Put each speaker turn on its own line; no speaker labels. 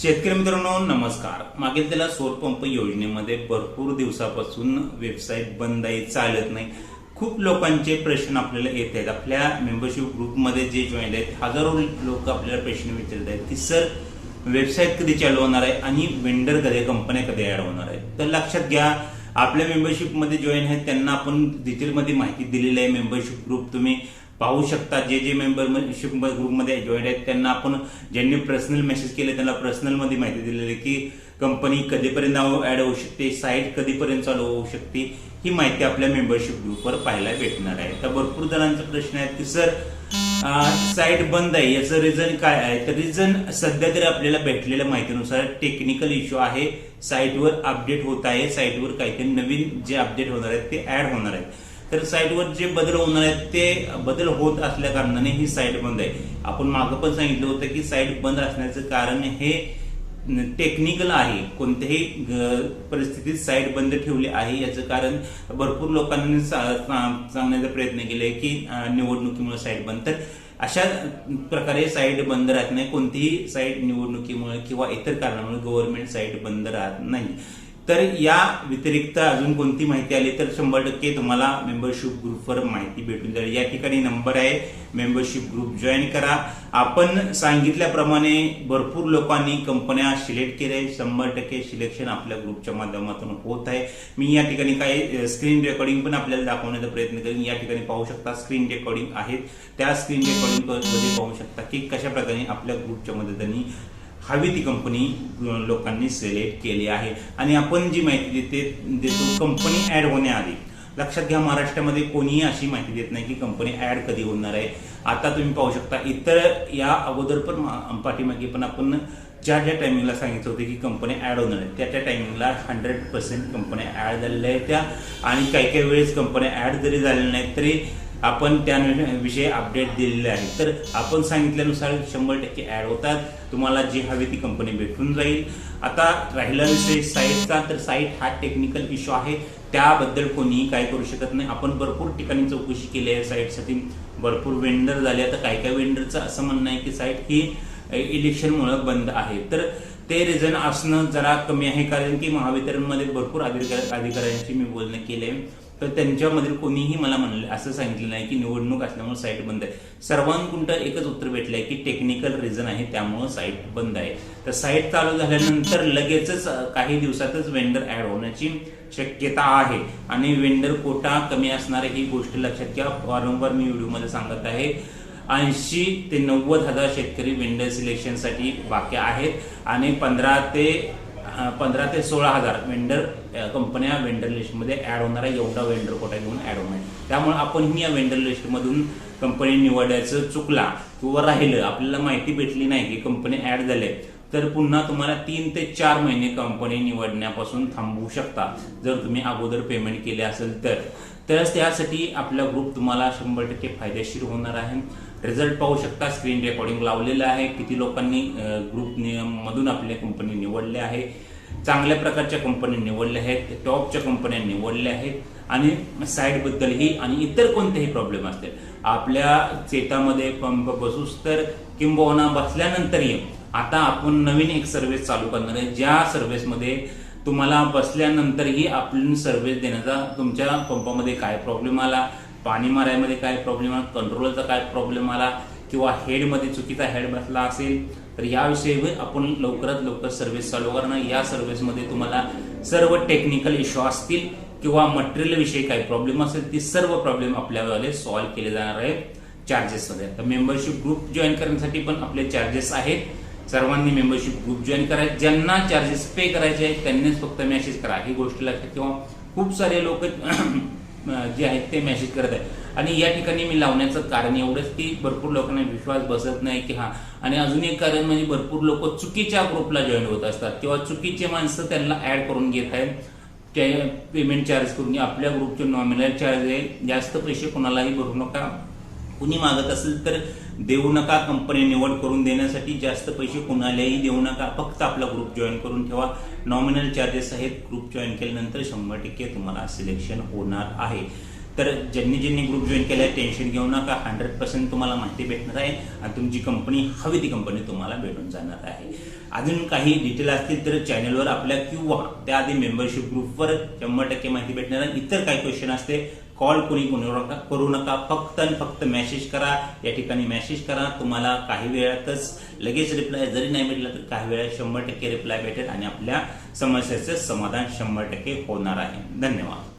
शेतकरी मित्रांनो नमस्कार. मागील त्याला सोरपंप योजनेमध्ये भरपूर दिवसापासून वेबसाईट बंद आहे चालत नाही. खूप लोकांचे प्रश्न आपल्याला येत आहेत. आपल्या मेंबरशिप ग्रुपमध्ये जे जॉईन आहेत हजारो लोक आपल्याला प्रश्न विचारत आहेत की सर वेबसाईट कधी चालू होणार आहे आणि वेंडर कधी कंपन्या कधी ऍड होणार आहेत तर लक्षात घ्या आपल्या मेंबरशिपमध्ये जॉईन आहेत त्यांना आपण डिटेलमध्ये माहिती दिलेली आहे. मेंबरशिप ग्रुप तुम्ही पाहू शकता. जे जे मेंबरशिप ग्रुपमध्ये जॉईन आहेत त्यांना आपण ज्यांनी पर्सनल मेसेज केले त्यांना पर्सनलमध्ये माहिती दिलेली की कंपनी कधीपर्यंत ऍड होऊ शकते साईट कधीपर्यंत चालू होऊ शकते ही माहिती आपल्या मेंबरशिप ग्रुपवर पाहायला भेटणार आहे. तर भरपूर जणांचा प्रश्न आहे की सर साईट बंद आहे याचं रिझन काय आहे? तर रिझन सध्या तरी आपल्याला भेटलेल्या माहितीनुसार टेक्निकल इश्यू आहे. साईटवर अपडेट होत आहे. साईटवर काहीतरी नवीन जे अपडेट होणार आहेत ते ऍड होणार आहेत. तर साईटवर जे बदल होणार आहेत ते बदल होत असल्या कारणाने ही साईट बंद आहे. आपण मागं पण सांगितलं होतं की साईट बंद असण्याचं कारण हे टेक्निकल आहे. कोणत्याही परिस्थितीत साईट बंद ठेवली आहे याचं कारण भरपूर लोकांनी सा- सांगण्याचा प्रयत्न केले की निवडणुकीमुळे साईट बंद. तर अशा प्रकारे साईट बंद राहत नाही. कोणतीही साईट निवडणुकीमुळे किंवा इतर कारणामुळे गव्हर्नमेंट साईट बंद राहत नाही. तर या व्यतिरिक्त अजून कोणती माहिती आली तर शंभर टक्के तुम्हाला मेंबरशिप ग्रुपवर माहिती भेटून जाईल. या ठिकाणी नंबर आहे मेंबरशिप ग्रुप जॉईन करा. आपण सांगितल्याप्रमाणे भरपूर लोकांनी कंपन्या सिलेक्ट केल्या शंभर टक्के सिलेक्शन आपल्या ग्रुपच्या माध्यमातून होत आहे. मी या ठिकाणी काही स्क्रीन रेकॉर्डिंग पण आपल्याला दाखवण्याचा प्रयत्न करेन. या ठिकाणी पाहू शकता स्क्रीन रेकॉर्डिंग आहेत. त्या स्क्रीन रेकॉर्डिंगमध्ये पाहू शकता की कशा प्रकारे आपल्या ग्रुपच्या मदतीने हवी ती कंपनी लोकांनी सिलेक्ट केली आहे. आणि आपण जी माहिती देते देतो कंपनी ॲड होण्याआधी. लक्षात घ्या महाराष्ट्रामध्ये कोणीही अशी माहिती देत नाही की कंपनी ॲड कधी होणार आहे. आता तुम्ही पाहू शकता इतर या अगोदर पण पाठीमागे पण आपण ज्या ज्या टायमिंगला सांगितलं होतं की कंपनी ॲड होणार आहे त्या त्या टायमिंगला हंड्रेड पर्सेंट कंपन्या ॲड झालेल्या आहेत त्या. आणि काही काही वेळेस कंपन्या ॲड जरी झालेल्या नाहीत तरी आपण त्याविषयी अपडेट दिलेले आहे तर आपण सांगितल्यानुसार शंभर टक्के ॲड होतात. तुम्हाला जी हवी ती कंपनी भेटून जाईल. आता राहिला विषय साईटचा तर साईट हा टेक्निकल इश्यू आहे. त्याबद्दल कोणीही काय करू शकत नाही. आपण भरपूर ठिकाणी चौकशी केली आहे साईटसाठी भरपूर वेंडर झाले. आता काही काही वेंडरचं असं म्हणणं आहे की साईट ही इलेक्शनमुळं बंद आहे. तर ते रिझन असणं जरा कमी आहे. कारण की महावितरणमध्ये भरपूर अधिकार अधिकाऱ्यांशी मी बोलणं केलं आहे. तर त्यांच्यामधील कोणीही मला म्हणलं असं सांगितलं नाही की निवडणूक असल्यामुळे साईट बंद आहे. सर्वांकुंट एकच उत्तर भेटलं आहे की टेक्निकल रिझन आहे त्यामुळं साईट बंद आहे. तर साईट चालू झाल्यानंतर लगेचच काही दिवसातच वेंडर ॲड होण्याची शक्यता आहे. आणि वेंडर कोटा कमी असणार ही गोष्ट लक्षात घ्या. वारंवार मी व्हिडिओमध्ये सांगत आहे ऐंशी ते नव्वद हजार शेतकरी वेंडर सिलेक्शनसाठी बाकी आहेत. आणि पंधरा ते पंधरा ते सोळा हजार वेंडर कंपन्या वेंडर लिस्टमध्ये ॲड होणार आहे एवढा वेंडर कोटा घेऊन ॲड होणार? त्यामुळे आपणही या वेंडर लिस्टमधून कंपनी निवडायचं चुकला किंवा राहिलं आपल्याला माहिती भेटली नाही की कंपनी ॲड झाले तर पुन्हा तुम्हाला तीन ते चार महिने कंपनी निवडण्यापासून थांबवू शकता. जर तुम्ही अगोदर पेमेंट केले असेल तर. तरच त्यासाठी आपला ग्रुप तुम्हाला शंभर टक्के फायदेशीर होणार आहे. रिझल्ट पाहू शकता. स्क्रीन रेकॉर्डिंग लावलेलं आहे. किती लोकांनी ग्रुप मधून आपल्या कंपनी निवडल्या आहे. चांगल्या प्रकारच्या कंपन्या निवडल्या आहेत. टॉपच्या कंपन्या निवडल्या आहेत. आणि साईडबद्दलही आणि इतर कोणतेही प्रॉब्लेम असतील. आपल्या चेतामध्ये पंप बसूस तर किंबहुना बसल्यानंतरही आता आपण नवीन एक सर्व्हिस चालू करणार आहे. ज्या सर्व्हिसमध्ये तुम्हाला बसल्यानंतरही आपण सर्व्हिस देण्याचा तुमच्या पंपामध्ये काय प्रॉब्लेम आला पाणी मारायमध्ये काय प्रॉब्लेम आला कंट्रोलचा काय प्रॉब्लेम आला किंवा हेडमध्ये चुकीचा हेड बसला असेल तर याविषयी आपण लवकरात लवकर सर्व्हिस चालू करणार. या सर्व्हिसमध्ये तुम्हाला सर्व टेक्निकल इश्यू असतील किंवा मटेरियल विषयी काही प्रॉब्लेम असेल ती सर्व प्रॉब्लेम आपल्यावाले सॉल्व्ह केले जाणार आहेत चार्जेसमध्ये तर मेंबरशिप ग्रुप जॉईन करण्यासाठी पण आपले चार्जेस आहेत. सर्वांनी मेंबरशिप ग्रुप जॉईन करायचे ज्यांना चार्जेस पे करायचे आहेत त्यांनीच फक्त मेसेज करा. ही गोष्ट लक्षात किंवा खूप सारे लोक जे आहेत ते मेसेज करत आहे आणि या ठिकाणी मी लावण्याचं कारण एवढंच की भरपूर लोकांना विश्वास बसत नाही की हा. आणि अजून एक कारण म्हणजे भरपूर लोक चुकीच्या ग्रुपला जॉईन होत असतात. किंवा चुकीचे माणसं त्यांना ऍड करून घेत आहेत. ते पेमेंट चार्ज करून. आपल्या ग्रुपचे नॉमिनल चार्ज आहे. जास्त पैसे कोणालाही भरू नका. कुणी मागत असेल तर देऊ नका कंपनी निवड करून देण्यासाठी जास्त पैसे कुणालाही देऊ नका. फक्त आपला ग्रुप जॉईन करून ठेवा. नॉमिनल चार्जेस आहेत. ग्रुप जॉईन केल्यानंतर शंभर टक्के तुम्हाला सिलेक्शन होणार आहे. तर ज्यांनी ज्यांनी ग्रुप जॉईन केलाय टेन्शन घेऊ नका. हंड्रेड पर्सेंट तुम्हाला माहिती भेटणार आहे आणि तुमची कंपनी हवी ती कंपनी तुम्हाला भेटून जाणार आहे. अजून काही डिटेल असतील तर चॅनलवर आपल्या किंवा त्याआधी मेंबरशिप ग्रुपवर शंभर टक्के माहिती भेटणार आहे. इतर काही क्वेश्चन असते कॉल कोणी करू नका करू नका. फक्त आणि फक्त मेसेज करा. या ठिकाणी मेसेज करा. तुम्हाला काही वेळातच लगेच रिप्लाय जरी नाही भेटला तर काही वेळात शंभर टक्के रिप्लाय भेटेल आणि आपल्या समस्येचं समाधान शंभर टक्के होणार आहे. धन्यवाद.